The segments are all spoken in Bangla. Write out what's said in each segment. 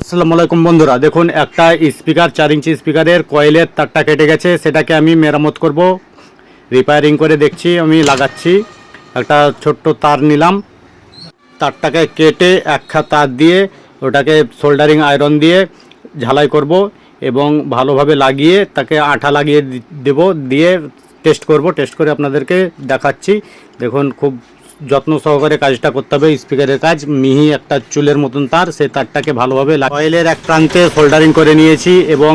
আসসালামু আলাইকুম বন্ধুরা, দেখুন, একটা স্পিকার, চার ইঞ্চি স্পিকারের কয়েলের তারটা কেটে গেছে, সেটাকে আমি মেরামত করব। রিপেয়ারিং করে দেখছি, আমি লাগাচ্ছি। একটা ছোট্ট তার নিলাম। তারটাকে কেটে একটা তার দিয়ে ওটাকে সোল্ডারিং আয়রন দিয়ে ঝালাই করব এবং ভালোভাবে লাগিয়ে তাকে আঠা লাগিয়ে দেব, দিয়ে টেস্ট করব। টেস্ট করে আপনাদেরকে দেখাচ্ছি। দেখুন, খুব যত্ন সহকারে কাজটা করতে হবে, স্পিকারের কাজ। মিহি একটা চুলের মতন তার সেই তারটাকে ভালোভাবে অয়েলের এক প্রান্তে সোল্ডারিং করে নিয়েছি এবং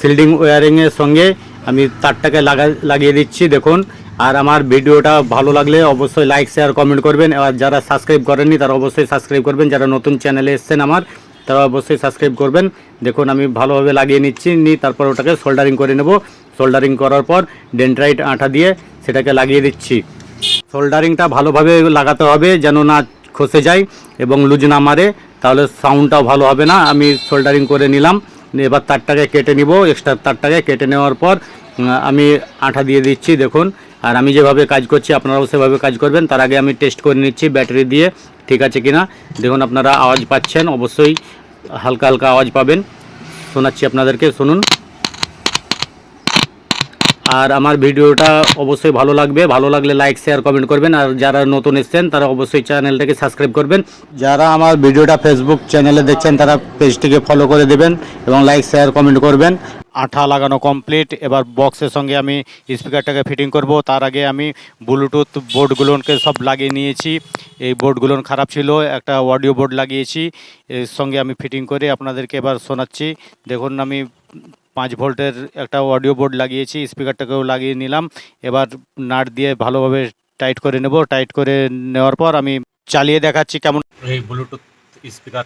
সিল্ডিং ওয়ারিংয়ের সঙ্গে আমি তারটাকে লাগা লাগিয়ে দিচ্ছি, দেখুন। আর আমার ভিডিওটা ভালো লাগলে অবশ্যই লাইক শেয়ার কমেন্ট করবেন। আর যারা সাবস্ক্রাইব করেননি, তারা অবশ্যই সাবস্ক্রাইব করবেন। যারা নতুন চ্যানেলে এসছেন আমার, তারা অবশ্যই সাবস্ক্রাইব করবেন। দেখুন, আমি ভালোভাবে লাগিয়ে নিচ্ছি, নিয়ে তারপর ওটাকে সোল্ডারিং করে নেব। সোল্ডারিং করার পর ডেন্ট্রাইট আঠা দিয়ে সেটাকে লাগিয়ে দিচ্ছি। সোল্ডারিংটা ভালোভাবে লাগাতে হবে যেন না খসে যায় এবং লুজ না মারে, তাহলে সাউন্ডটাও ভালো হবে না। আমি সোল্ডারিং করে নিলাম, এবার তারটাকে কেটে নিব এক্সট্রা তারটাকে কেটে নেওয়ার পর আমি আঠা দিয়ে দিচ্ছি, দেখুন। আর আমি যেভাবে কাজ করছি, আপনারাও সেভাবে কাজ করবেন। তার আগে আমি টেস্ট করে নিচ্ছি ব্যাটারি দিয়ে, ঠিক আছে কিনা? দেখুন, আপনারা আওয়াজ পাচ্ছেন, অবশ্যই হালকা হালকা আওয়াজ পাবেন। শোনাচ্ছি আপনাদেরকে, শুনুন। আর আমার ভিডিওটা অবশ্যই ভালো লাগবে। ভালো লাগলে লাইক শেয়ার কমেন্ট করবেন। আর যারা নতুন এসছেন, তারা অবশ্যই চ্যানেলটাকে সাবস্ক্রাইব করবেন। যারা আমার ভিডিওটা ফেসবুক চ্যানেলে দেখছেন, তারা পেজটিকে ফলো করে দেবেন এবং লাইক শেয়ার কমেন্ট করবেন। আঠা লাগানো কমপ্লিট এবার বক্সের সঙ্গে আমি স্পিকারটাকে ফিটিং করব। তার আগে আমি ব্লুটুথ বোর্ডগুলোকে সব লাগিয়ে নিয়েছি। এই বোর্ডগুলো খারাপ ছিল। একটা অডিও বোর্ড লাগিয়েছি। এর সঙ্গে আমি ফিটিং করে আপনাদেরকে এবার শোনাচ্ছি। দেখুন, আমি পাঁচ ভোল্টের একটা অডিও বোর্ড লাগিয়েছি স্পিকারটাকেও লাগিয়ে নিলাম। এবার নাট দিয়ে ভালোভাবে টাইট করে নেব। টাইট করে নেওয়ার পর আমি চালিয়ে দেখাচ্ছি কেমন এই ব্লুটুথ স্পিকার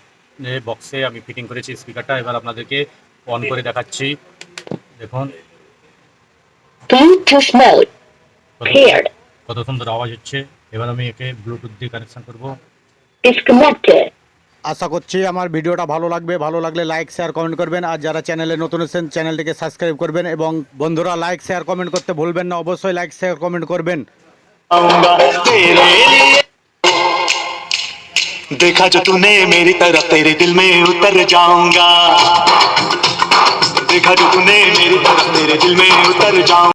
বক্সে আমি ফিটিং করেছি স্পিকারটা এবার আপনাদেরকে অন করে দেখাচ্ছি। দেখুন। কত- সুন্দর আওয়াজ হচ্ছে। এবার আমি একে ব্লুটুথ দিয়ে কানেকশন করব। Disconnected. আশা করছি আমার ভিডিওটা ভালো লাগবে ভালো লাগলে লাইক শেয়ার কমেন্ট করবেন আর যারা চ্যানেলে নতুন এসেছেন চ্যানেলটিকে সাবস্ক্রাইব করবেন এবং বন্ধুরা লাইক শেয়ার কমেন্ট করতে ভুলবেন না অবশ্যই লাইক শেয়ার কমেন্ট করবেন आऊंगा तेरे लिए देखा जो तूने मेरी तरफ तेरे दिल में उतर जाऊंगा देखा जो तूने मेरी तरफ तेरे दिल में उतर जाऊंगा